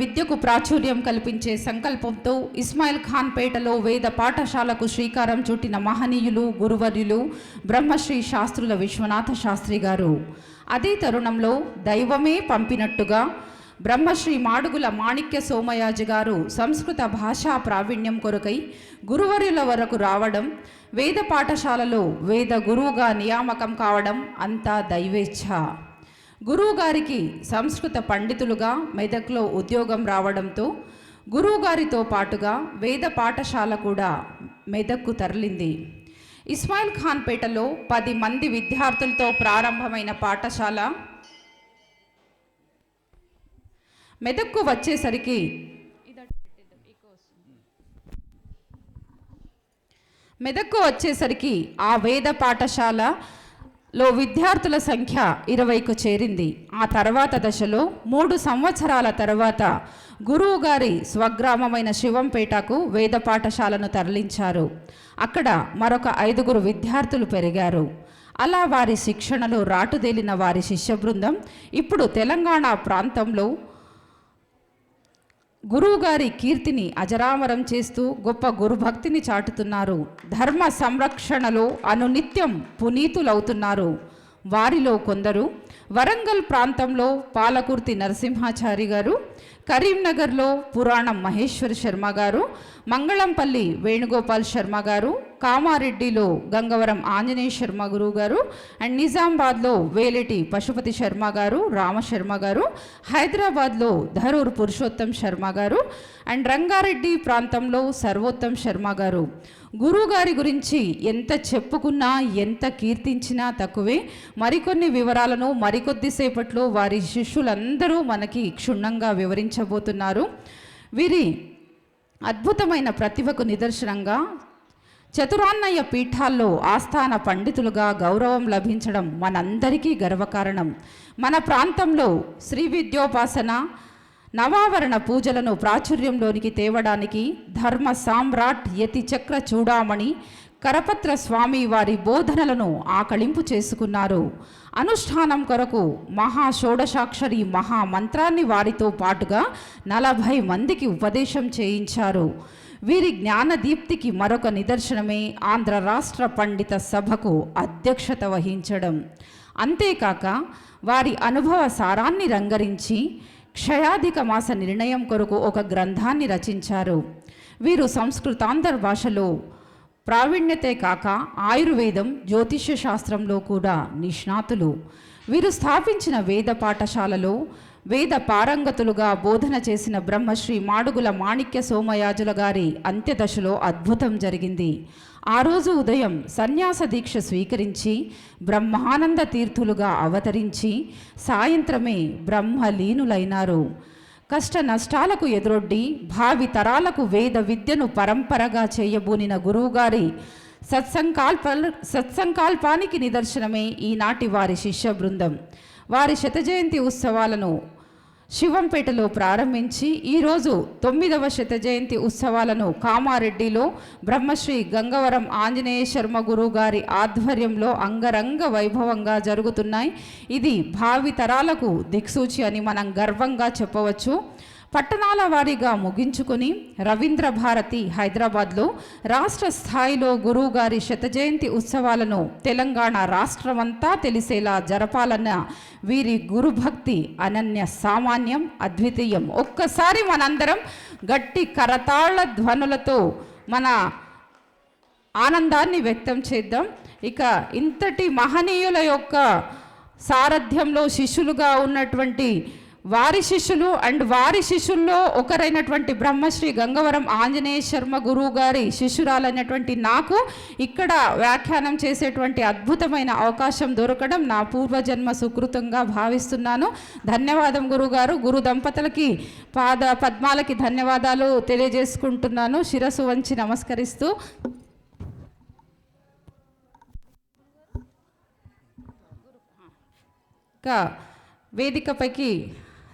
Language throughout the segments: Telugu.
విద్యకు ప్రాచుర్యం కల్పించే సంకల్పంతో ఇస్మాయిల్ ఖాన్ పేటలో వేద పాఠశాలకు శ్రీకారం చుట్టిన మహనీయులు గురువర్యులు బ్రహ్మశ్రీ శాస్త్రుల విశ్వనాథ శాస్త్రి గారు. అదే తరుణంలో దైవమే పంపినట్టుగా బ్రహ్మశ్రీ మాడుగుల మాణిక్య సోమయాజి గారు సంస్కృత భాషా ప్రావీణ్యం కొరకై గురువర్యుల వరకు రావడం వేద పాఠశాలలో వేద గురువుగా నియామకం కావడం అంతా దైవేచ్ఛ. గురువుగారికి సంస్కృత పండితులుగా మెదక్లో ఉద్యోగం రావడంతో గురువుగారితో పాటుగా వేద పాఠశాల కూడా మెదక్కు తరలింది. ఇస్మాయిల్ ఖాన్ పేటలో పది మంది విద్యార్థులతో ప్రారంభమైన పాఠశాల మెదక్కు వచ్చేసరికి మెదక్కు వచ్చేసరికి ఆ వేద పాఠశాల లో విద్యార్థుల సంఖ్య ఇరవైకు చేరింది. ఆ తర్వాత దశలో మూడు సంవత్సరాల తర్వాత గురువు గారి స్వగ్రామమైన శివంపేటకు వేద పాఠశాలను తరలించారు. అక్కడ మరొక ఐదుగురు విద్యార్థులు పెరిగారు. అలా వారి శిక్షణలో రాటుదేలిన వారి శిష్య బృందం ఇప్పుడు తెలంగాణ ప్రాంతంలో గురువుగారి కీర్తిని అజరామరం చేస్తూ గొప్ప గురుభక్తిని చాటుతున్నారు. ధర్మ సంరక్షణలో అనునిత్యం పునీతులవుతున్నారు. వారిలో కొందరు వరంగల్ ప్రాంతంలో పాలకుర్తి నరసింహాచారి గారు కరీంనగర్లో పురాణం మహేశ్వర్ శర్మ గారు మంగళంపల్లి వేణుగోపాల్ శర్మ గారు కామారెడ్డిలో గంగవరం ఆంజనేయ శర్మ గురువు గారు అండ్ నిజామాబాద్లో వేలిటి పశుపతి శర్మ గారు రామశర్మ గారు హైదరాబాద్లో ధరూర్ పురుషోత్తం శర్మ గారు అండ్ రంగారెడ్డి ప్రాంతంలో సర్వోత్తం శర్మ గారు. గురువుగారి గురించి ఎంత చెప్పుకున్నా ఎంత కీర్తించినా తక్కువే. మరికొన్ని వివరాలను మరికొద్దిసేపట్లో వారి శిష్యులందరూ మనకి క్షుణ్ణంగా వివరించబోతున్నారు. వీరి అద్భుతమైన ప్రతిభకు నిదర్శనంగా చతురాన్నయ్య పీఠాల్లో ఆస్థాన పండితులుగా గౌరవం లభించడం మనందరికీ గర్వకారణం. మన ప్రాంతంలో శ్రీ విద్యోపాసన నవావరణ పూజలను ప్రాచుర్యంలోనికి తేవడానికి ధర్మ సామ్రాట్ యతి చక్ర చూడామణి కరపత్ర స్వామి వారి బోధనలను ఆకళింపు చేసుకున్నారు. అనుష్ఠానం కొరకు మహా షోడశాక్షరి మహామంత్రాన్ని వారితో పాటుగా నలభై మందికి ఉపదేశం చేయించారు. వీరి జ్ఞానదీప్తికి మరొక నిదర్శనమే ఆంధ్ర రాష్ట్ర పండిత సభకు అధ్యక్షత వహించడం. అంతేకాక వారి అనుభవ సారాన్ని రంగరించి క్షయాధిక మాస నిర్ణయం కొరకు ఒక గ్రంథాన్ని రచించారు. వీరు సంస్కృతాంధ్ర భాషలో ప్రావీణ్యతే కాక ఆయుర్వేదం జ్యోతిష్య శాస్త్రంలో కూడా నిష్ణాతులు. వీరు స్థాపించిన వేద పాఠశాలలో వేద పారంగతులుగా బోధన చేసిన బ్రహ్మశ్రీ మాడుగుల మాణిక్య సోమయాజుల గారి అంత్యదశలో అద్భుతం జరిగింది. ఆ రోజు ఉదయం సన్యాస దీక్ష స్వీకరించి బ్రహ్మానంద తీర్థులుగా అవతరించి సాయంత్రమే బ్రహ్మలీనులైనారు. కష్ట నష్టాలకు ఎదురొడ్డి భావి తరాలకు వేద విద్యను పరంపరగా చేయబూనిన గురువుగారి సత్సంకల్ప సత్సంకల్పానికి నిదర్శనమే ఈనాటి వారి శిష్య బృందం. వారి శత జయంతి ఉత్సవాలను శివంపేటలో ప్రారంభించి ఈరోజు తొమ్మిదవ శత జయంతి ఉత్సవాలను కామారెడ్డిలో బ్రహ్మశ్రీ గంగవరం ఆంజనేయ శర్మ గురువు గారి ఆధ్వర్యంలో అంగరంగ వైభవంగా జరుగుతున్నాయి. ఇది భావి తరాలకు దిక్సూచి అని మనం గర్వంగా చెప్పవచ్చు. పట్టణాల వారీగా ముగించుకొని రవీంద్ర భారతి హైదరాబాద్లో రాష్ట్ర స్థాయిలో గురువుగారి శతజయంతి ఉత్సవాలను తెలంగాణ రాష్ట్రమంతా తెలిసేలా జరపాలన్న వీరి గురుభక్తి అనన్య సామాన్యం అద్వితీయం. ఒక్కసారి మనందరం గట్టి కరతాళ ధ్వనులతో మన ఆనందాన్ని వ్యక్తం చేద్దాం. ఇక ఇంతటి మహనీయుల యొక్క సారథ్యంలో శిష్యులుగా ఉన్నటువంటి వారి శిష్యులు అండ్ వారి శిష్యుల్లో ఒకరైనటువంటి బ్రహ్మశ్రీ గంగవరం ఆంజనేయ శర్మ గురువు గారి శిష్యురాలైనటువంటి నాకు ఇక్కడ వ్యాఖ్యానం చేసేటువంటి అద్భుతమైన అవకాశం దొరకడం నా పూర్వజన్మ సుకృతంగా భావిస్తున్నాను. ధన్యవాదం గురుగారు. గురు దంపతులకి పాద పద్మాలకి ధన్యవాదాలు తెలియజేసుకుంటున్నాను. శిరసు వంచి నమస్కరిస్తూ. ఇంకా వేదికపైకి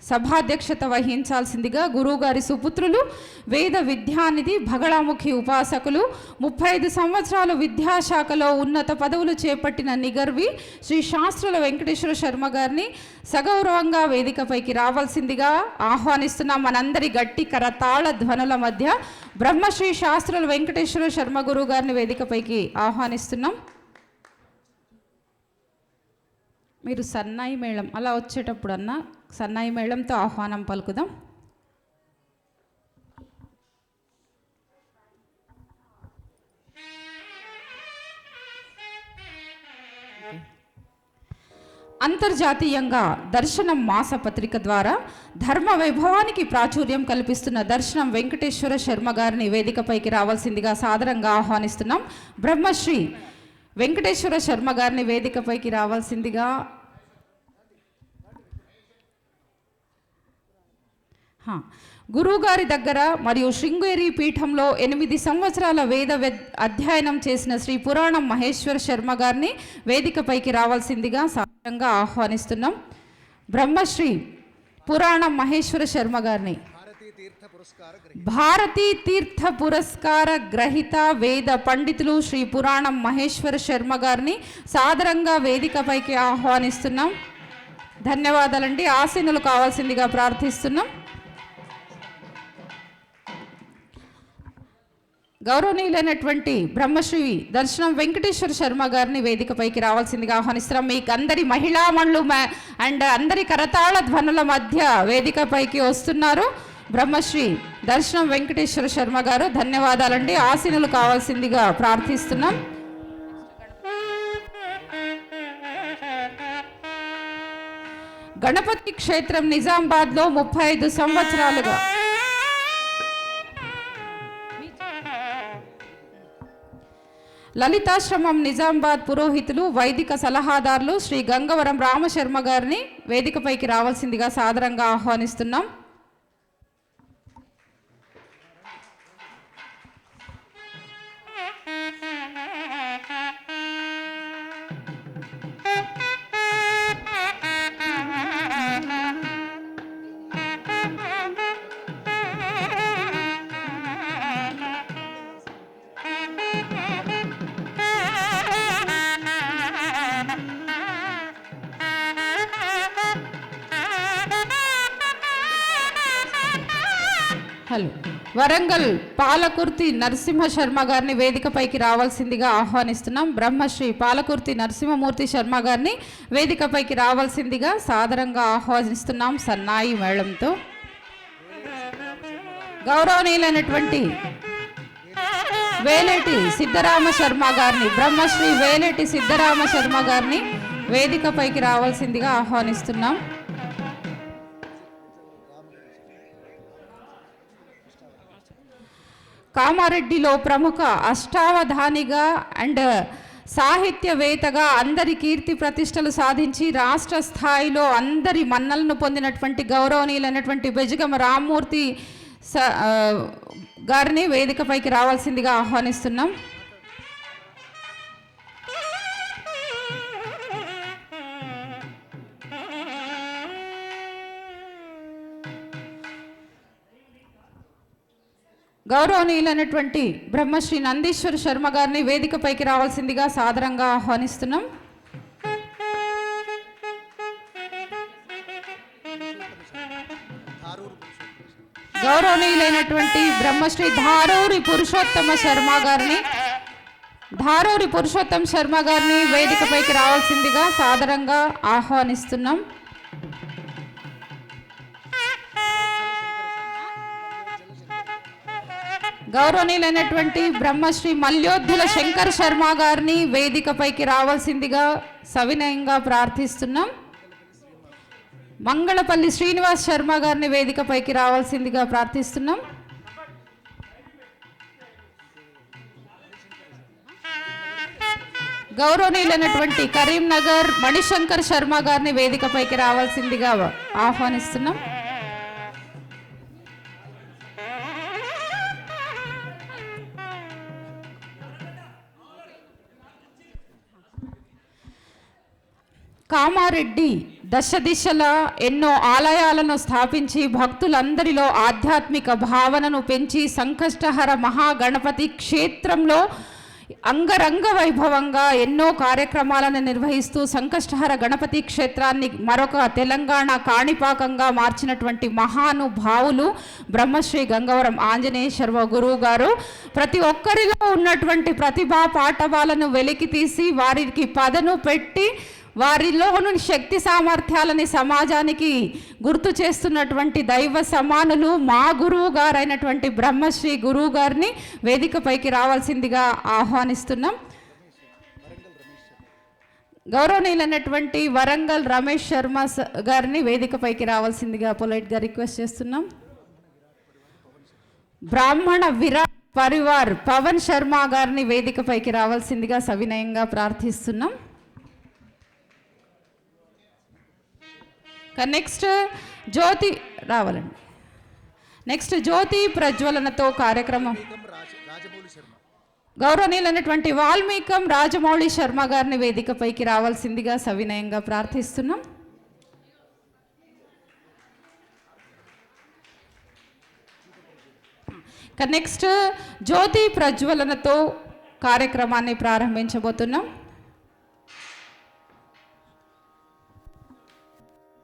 సభాధ్యక్షత వహించాల్సిందిగా గురువుగారి సుపుత్రులు వేద విద్యానిధి భగళాముఖి ఉపాసకులు ముప్పై ఐదు సంవత్సరాలు విద్యాశాఖలో ఉన్నత పదవులు చేపట్టిన నిగర్వి శ్రీ శాస్త్రుల వెంకటేశ్వర శర్మ గారిని సగౌరవంగా వేదికపైకి రావాల్సిందిగా ఆహ్వానిస్తున్నాం. మనందరి గట్టి కరతాళ ధ్వనుల మధ్య బ్రహ్మశ్రీ శాస్త్రుల వెంకటేశ్వర శర్మ గురువు గారిని వేదికపైకి ఆహ్వానిస్తున్నాం. మీరు సన్నాయి మేళం అలా వచ్చేటప్పుడు అన్న సన్నాయి మేళంతో ఆహ్వానం పలుకుదాం. అంతర్జాతీయంగా దర్శనం మాసపత్రిక ద్వారా ధర్మ వైభవానికి ప్రాచుర్యం కల్పిస్తున్న దర్శనం వెంకటేశ్వర శర్మ గారిని వేదికపైకి రావాల్సిందిగా సాదరంగా ఆహ్వానిస్తున్నాం. బ్రహ్మశ్రీ వెంకటేశ్వర శర్మ గారిని వేదికపైకి రావాల్సిందిగా గురువుగారి దగ్గర మరియు శృంగేరి పీఠంలో ఎనిమిది సంవత్సరాల వేద అధ్యయనం చేసిన శ్రీ పురాణం మహేశ్వర శర్మ గారిని వేదికపైకి రావాల్సిందిగా సాధారణంగా ఆహ్వానిస్తున్నాం. బ్రహ్మశ్రీ పురాణం మహేశ్వర శర్మ గారిని. భారతీ తీర్థ పురస్కార గ్రహీత వేద పండితులు శ్రీ పురాణం మహేశ్వర శర్మ గారిని సాదరంగా వేదికపైకి ఆహ్వానిస్తున్నాం. ధన్యవాదాలండి. ఆసీనులు కావాల్సిందిగా ప్రార్థిస్తున్నాం. గౌరవనీయులైనటువంటి బ్రహ్మశ్రీ దర్శనం వెంకటేశ్వర శర్మ గారిని వేదికపైకి రావాల్సిందిగా ఆహ్వానిస్తున్నాం. మీకు అందరి మహిళామణులు మ- అండ్ అందరి కరతాళ ధ్వనుల మధ్య వేదికపైకి వస్తున్నారు. బ్రహ్మశ్రీ దర్శనం వెంకటేశ్వర శర్మ గారు ధన్యవాదాలండి. ఆసీనులు కావాల్సిందిగా ప్రార్థిస్తున్నాం. గణపతి క్షేత్రం నిజామాబాద్లో ముప్పై ఐదు సంవత్సరాలుగా. లలితాశ్రమం నిజామాబాద్ పురోహితులు వైదిక సలహాదారులు శ్రీ గంగవరం రామశర్మ గారిని వేదికపైకి రావాల్సిందిగా సాదరంగా ఆహ్వానిస్తున్నాం. హలో వరంగల్ పాలకుర్తి నరసింహ శర్మ గారిని వేదికపైకి రావాల్సిందిగా ఆహ్వానిస్తున్నాం. బ్రహ్మశ్రీ పాలకుర్తి నరసింహమూర్తి శర్మ గారిని వేదికపైకి రావాల్సిందిగా సాదరంగా ఆహ్వానిస్తున్నాం సన్నాయి మేళంతో. గౌరవనీయులైనటువంటి వేలేటి సిద్ధరామ శర్మ గారిని బ్రహ్మశ్రీ వేలేటి సిద్ధరామ శర్మ గారిని వేదికపైకి రావాల్సిందిగా ఆహ్వానిస్తున్నాం. కామారెడ్డిలో ప్రముఖ అష్టావధానిగా అండ్ సాహిత్యవేత్తగా అందరి కీర్తి ప్రతిష్టలు సాధించి రాష్ట్ర స్థాయిలో అందరి మన్నలను పొందినటువంటి గౌరవనీయులైనటువంటి బెజగమ రామ్మూర్తి స గారిని వేదికపైకి రావాల్సిందిగా ఆహ్వానిస్తున్నాం. గౌరవనీయులైనటువంటి బ్రహ్మశ్రీ నందీశ్వర శర్మ గారిని వేదికపైకి రావాల్సిందిగా సాదరంగా ఆహ్వానిస్తున్నాం. గౌరవనీయులైనటువంటి బ్రహ్మశ్రీ ధారూరి పురుషోత్తమ శర్మ గారిని ధారూరి పురుషోత్తమ శర్మ గారిని వేదికపైకి రావాల్సిందిగా సాదరంగా ఆహ్వానిస్తున్నాం. గౌరవనీయులైనటువంటి బ్రహ్మశ్రీ మల్యోద్ధుల శంకర్ శర్మ గారిని వేదికపైకి రావాల్సిందిగా సవినయంగా ప్రార్థిస్తున్నాం. మంగళపల్లి శ్రీనివాస్ శర్మ గారిని వేదికపైకి రావాల్సిందిగా ప్రార్థిస్తున్నాం. గౌరవనీయులైనటువంటి కరీంనగర్ మణిశంకర్ శర్మ గారిని వేదికపైకి రావాల్సిందిగా ఆహ్వానిస్తున్నాం. కామారెడ్డి దశ దిశల ఎన్నో ఆలయాలను స్థాపించి భక్తులందరిలో ఆధ్యాత్మిక భావనను పెంచి సంకష్టహర మహాగణపతి క్షేత్రంలో అంగరంగ వైభవంగా ఎన్నో కార్యక్రమాలను నిర్వహిస్తూ సంకష్టహర గణపతి క్షేత్రాన్ని మరొక తెలంగాణ కాణిపాకంగా మార్చినటువంటి మహానుభావులు బ్రహ్మశ్రీ గంగవరం ఆంజనేయ గురువు గారు. ప్రతి ఒక్కరిలో ఉన్నటువంటి ప్రతిభా పాఠవాలను వెలికి తీసి వారికి పదను పెట్టి వారిలోని శక్తి సామర్థ్యాలని సమాజానికి గుర్తు చేస్తున్నటువంటి దైవ సమానులు మా గురువు గారైనటువంటి బ్రహ్మశ్రీ గురువు గారిని వేదికపైకి రావాల్సిందిగా ఆహ్వానిస్తున్నాం. గౌరవనీయులైనటువంటి వరంగల్ రమేష్ శర్మ గారిని వేదికపైకి రావాల్సిందిగా పొలైట్గా రిక్వెస్ట్ చేస్తున్నాం. బ్రాహ్మణ విరాట్ పరివార్ పవన్ శర్మ గారిని వేదికపైకి రావాల్సిందిగా సవినయంగా ప్రార్థిస్తున్నాం. నెక్స్ట్ జ్యోతి రావాలండి. నెక్స్ట్ జ్యోతి ప్రజ్వలనతో కార్యక్రమం. గౌరవనీయులైనటువంటి వాల్మీకం రాజమౌళి శర్మ గారిని వేదికపైకి రావాల్సిందిగా సవినయంగా ప్రార్థిస్తున్నాం. నెక్స్ట్ జ్యోతి ప్రజ్వలనతో కార్యక్రమాన్ని ప్రారంభించబోతున్నాం.